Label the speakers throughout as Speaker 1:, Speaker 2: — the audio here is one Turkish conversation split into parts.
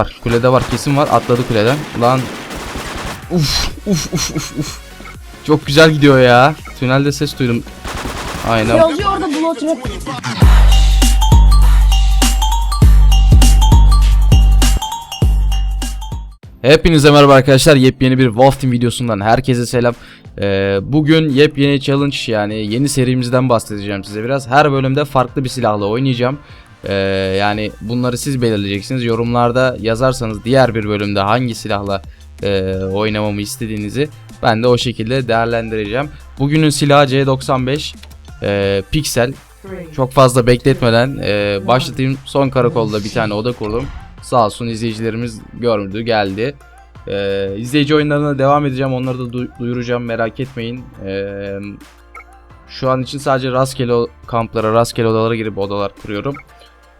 Speaker 1: Var. Kulede var. Kesin var. Atladı kuleden. Lan. Uf uf uf uf uf. Çok güzel gidiyor ya. Tünelde ses duydum. Aynen.
Speaker 2: Yazıyor orada Blood Rap.
Speaker 1: Hepinize merhaba arkadaşlar. Yepyeni bir Wolf Team videosundan herkese selam. Ee, bugün yepyeni challenge yani yeni serimizden bahsedeceğim size biraz. Her bölümde farklı bir silahla oynayacağım. Ee, yani bunları siz belirleyeceksiniz. Yorumlarda yazarsanız diğer bir bölümde hangi silahla e, oynamamı istediğinizi ben de o şekilde değerlendireceğim. Bugünün silahı C95 e, Pixel. Çok fazla bekletmeden e, başlatayım. Son karakolda bir tane oda kurdum. Sağ olsun izleyicilerimiz görmürdü geldi. Ee, izleyici oyunlarına devam edeceğim. Onları da du- duyuracağım merak etmeyin. Ee, şu an için sadece rastgele kamplara, rastgele odalara girip odalar kuruyorum.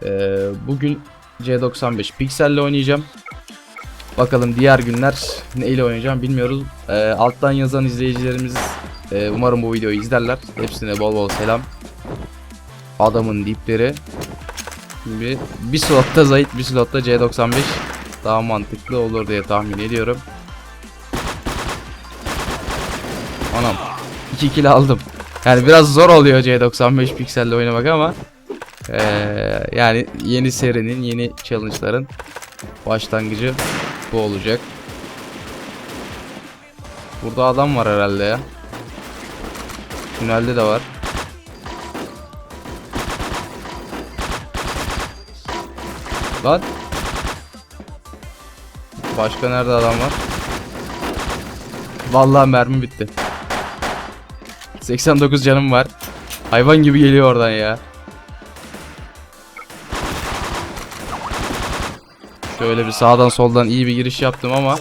Speaker 1: Ee, bugün C95 Pixel'le oynayacağım. Bakalım diğer günler neyle oynayacağım bilmiyoruz. Ee, alttan yazan izleyicilerimiz e, umarım bu videoyu izlerler. Hepsine bol bol selam. Adamın dipleri. Şimdi bir slotta Zayt, bir slotta C95 daha mantıklı olur diye tahmin ediyorum. Anam. 2 kill aldım. Yani biraz zor oluyor C95 pikselle oynamak ama eee, yani yeni serinin, yeni challenge'ların başlangıcı bu olacak. Burada adam var herhalde ya. Tünelde de var. Lan. Başka nerede adam var? Vallahi mermi bitti. 89 canım var. Hayvan gibi geliyor oradan ya. Şöyle bir sağdan soldan iyi bir giriş yaptım ama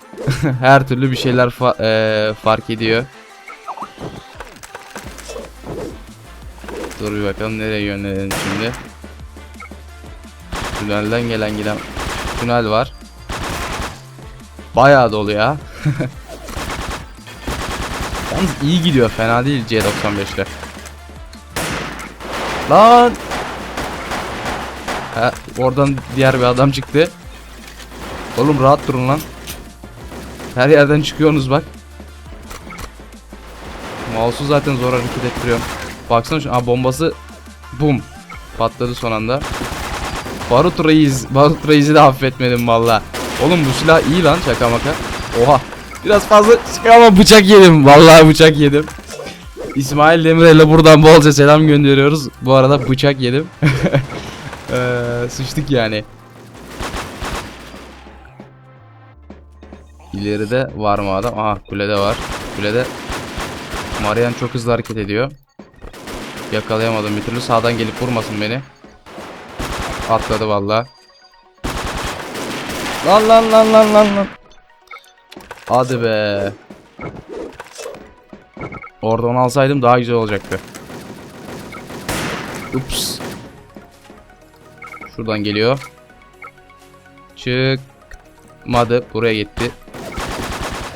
Speaker 1: her türlü bir şeyler fa- eee, fark ediyor. Dur bir bakalım nereye yönelelim şimdi. Tünelden gelen giden tünel var. Bayağı dolu ya. Yalnız iyi gidiyor fena değil C95'le. Lan! Ha, oradan diğer bir adam çıktı. Oğlum rahat durun lan. Her yerden çıkıyorsunuz bak. Mouse'u zaten zor hareket ettiriyorum. Baksana şu Aa, bombası bum patladı son anda. Barut Reis. Barut Reis'i de affetmedim valla. Oğlum bu silah iyi lan şaka maka. Oha. Biraz fazla ama bıçak yedim. Vallahi bıçak yedim. İsmail Demirel'e buradan bolca selam gönderiyoruz. Bu arada bıçak yedim. Eee sıçtık yani. İleride var mı adam? Aha kulede var. Kulede Marian çok hızlı hareket ediyor. Yakalayamadım bir türlü. Sağdan gelip vurmasın beni. Atladı valla. Lan lan lan lan lan lan. Hadi be. Oradan alsaydım daha güzel olacaktı. Ups. Şuradan geliyor. Çıkmadı. Buraya gitti.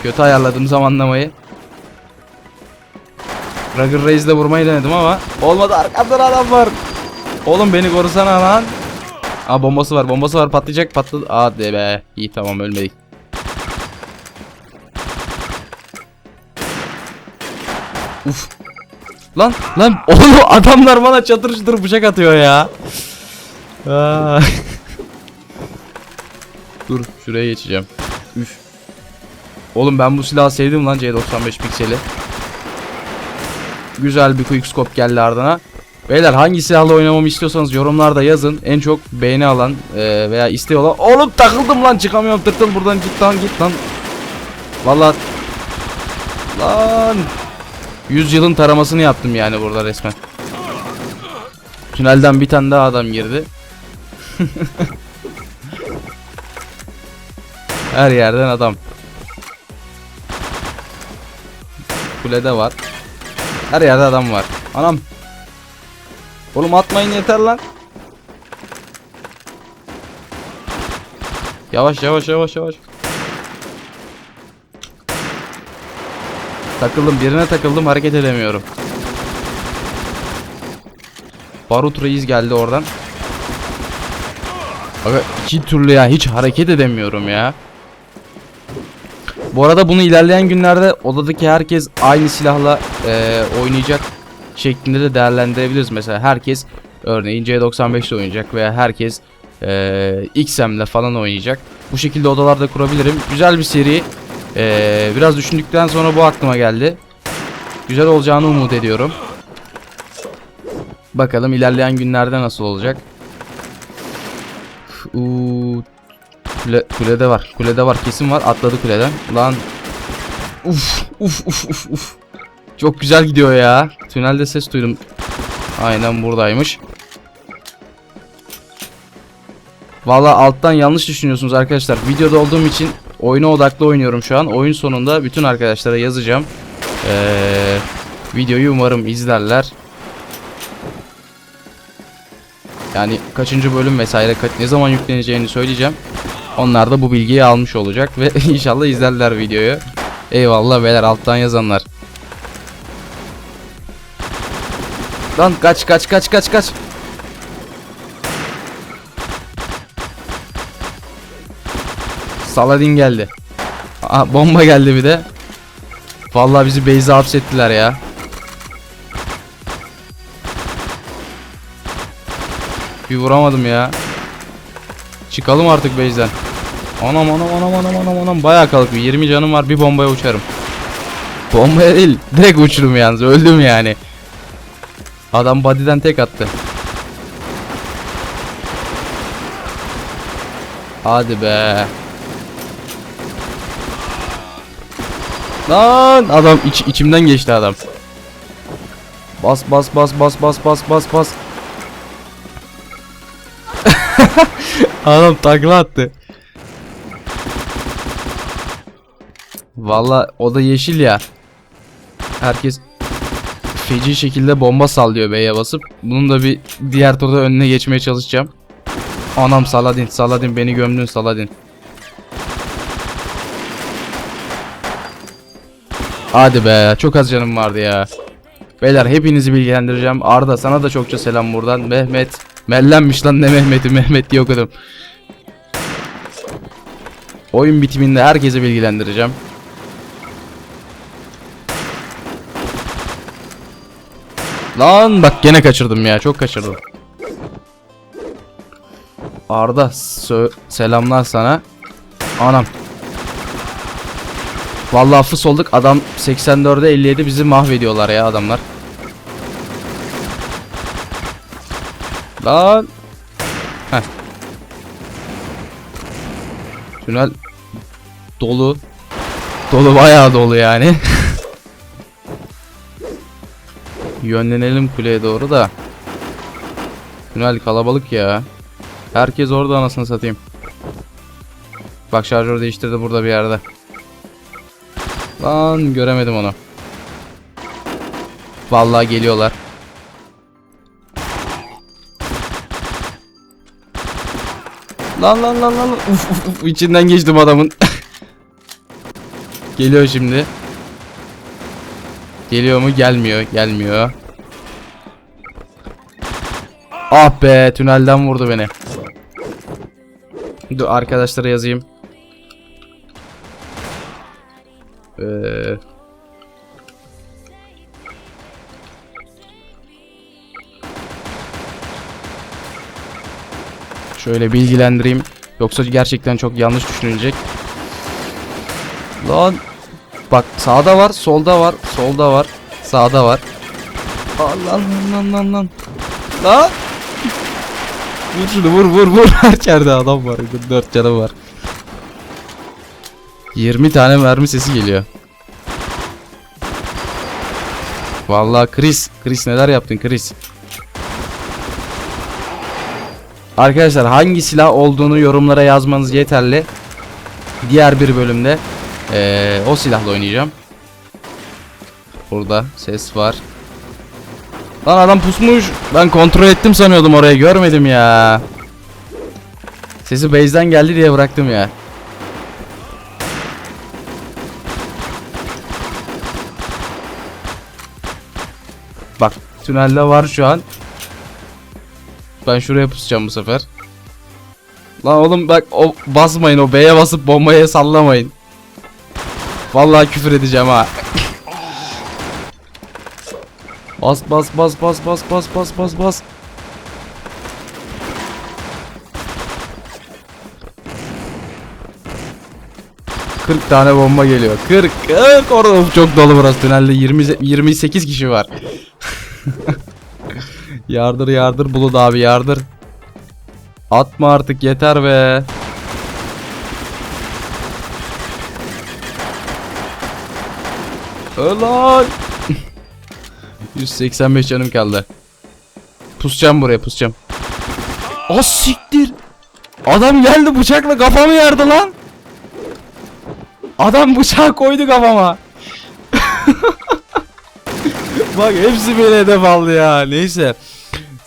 Speaker 1: Kötü ayarladım zamanlamayı. Rugger Reis'le vurmayı denedim ama olmadı arkamda adam var. Oğlum beni korusana lan. Aa bombası var bombası var patlayacak patladı. Hadi be. İyi tamam ölmedik. Uf. Lan lan oğlum adamlar bana çatır çatır bıçak atıyor ya. Dur şuraya geçeceğim. Üf. Oğlum ben bu silahı sevdim lan C95 pikseli. Güzel bir quickscope geldi ardına. Beyler hangi silahla oynamamı istiyorsanız yorumlarda yazın. En çok beğeni alan e, veya isteği olan. Oğlum takıldım lan çıkamıyorum tırtıl buradan git lan git lan. Vallahi lan 100 yılın taramasını yaptım yani burada resmen. Tünelden bir tane daha adam girdi. Her yerden adam. Kulede var. Her yerde adam var. Anam. Oğlum atmayın yeter lan. Yavaş yavaş yavaş yavaş. Takıldım birine takıldım hareket edemiyorum. Barut Reis geldi oradan. Aga iki türlü ya hiç hareket edemiyorum ya. Bu arada bunu ilerleyen günlerde odadaki herkes aynı silahla e, oynayacak şeklinde de değerlendirebiliriz. Mesela herkes örneğin C95 ile oynayacak veya herkes e, XM'le falan oynayacak. Bu şekilde odalarda kurabilirim. Güzel bir seri. E, biraz düşündükten sonra bu aklıma geldi. Güzel olacağını umut ediyorum. Bakalım ilerleyen günlerde nasıl olacak. Uuu Kule, kulede var. Kulede var. Kesin var. Atladı kuleden. Lan. Uf uf uf uf uf. Çok güzel gidiyor ya. Tünelde ses duydum. Aynen buradaymış. Valla alttan yanlış düşünüyorsunuz arkadaşlar. Videoda olduğum için oyuna odaklı oynuyorum şu an. Oyun sonunda bütün arkadaşlara yazacağım. Ee, videoyu umarım izlerler. Yani kaçıncı bölüm vesaire ne zaman yükleneceğini söyleyeceğim. Onlar da bu bilgiyi almış olacak ve inşallah izlerler videoyu. Eyvallah beyler alttan yazanlar. Lan kaç kaç kaç kaç kaç. Saladin geldi. Aa, bomba geldi bir de. Vallahi bizi base'e hapsettiler ya. Bir vuramadım ya. Çıkalım artık base'den. Anam anam anam anam anam anam bayağı kalık bir 20 canım var bir bombaya uçarım. Bombaya değil direkt uçurum yalnız öldüm yani. Adam body'den tek attı. Hadi be. Lan adam iç, içimden geçti adam. Bas bas bas bas bas bas bas bas. Adam takla attı. Valla o da yeşil ya. Herkes feci şekilde bomba sallıyor B'ye basıp. Bunun da bir diğer turda önüne geçmeye çalışacağım. Anam Saladin, Saladin beni gömdün Saladin. Hadi be, çok az canım vardı ya. Beyler hepinizi bilgilendireceğim. Arda sana da çokça selam buradan. Mehmet, Mellenmiş lan ne Mehmet'i, Mehmet diye okudum. Oyun bitiminde herkese bilgilendireceğim. Lan bak gene kaçırdım ya çok kaçırdım. Arda selamlar sana. Anam. Vallahi fıs olduk adam 84'e 57 bizi mahvediyorlar ya adamlar. Lan. Heh. Tünel dolu. Dolu bayağı dolu yani. Yönlenelim kuleye doğru da. Tünel kalabalık ya. Herkes orada anasını satayım. Bak şarjör değiştirdi burada bir yerde. Lan göremedim onu. Vallahi geliyorlar. Lan lan lan lan. Uf uf uf içinden geçtim adamın. Geliyor şimdi. Geliyor mu? Gelmiyor. Gelmiyor. Ah be tünelden vurdu beni. Dur arkadaşlara yazayım. Ee, şöyle bilgilendireyim. Yoksa gerçekten çok yanlış düşünülecek. Lan Bak sağda var, solda var, solda var, sağda var. Allah lan lan lan lan. Lan. Vur şunu vur vur vur. Her yerde adam var. 4 canı var. 20 tane mermi sesi geliyor. Vallahi Chris, Chris neler yaptın Chris? Arkadaşlar hangi silah olduğunu yorumlara yazmanız yeterli. Diğer bir bölümde ee, o silahla oynayacağım. Burada ses var. Lan adam pusmuş. Ben kontrol ettim sanıyordum orayı görmedim ya. Sesi base'den geldi diye bıraktım ya. Bak tünelde var şu an. Ben şuraya pusacağım bu sefer. Lan oğlum bak o basmayın o B'ye basıp bombaya sallamayın. Vallahi küfür edeceğim ha. Bas bas bas bas bas bas bas bas bas. Kırk tane bomba geliyor. 40 40 orada çok dolu burası tünelde 20 28 kişi var. yardır yardır Bulut abi yardır. Atma artık yeter be. Ölan. 185 canım kaldı. Pusacağım buraya pusacağım. O siktir. Adam geldi bıçakla kafamı yardı lan. Adam bıçağı koydu kafama. Bak hepsi beni hedef aldı ya. Neyse.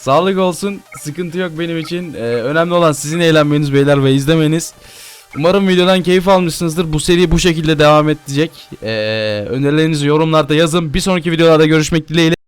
Speaker 1: Sağlık olsun. Sıkıntı yok benim için. Ee, önemli olan sizin eğlenmeniz beyler ve izlemeniz. Umarım videodan keyif almışsınızdır. Bu seri bu şekilde devam edecek. Ee, önerilerinizi yorumlarda yazın. Bir sonraki videolarda görüşmek dileğiyle.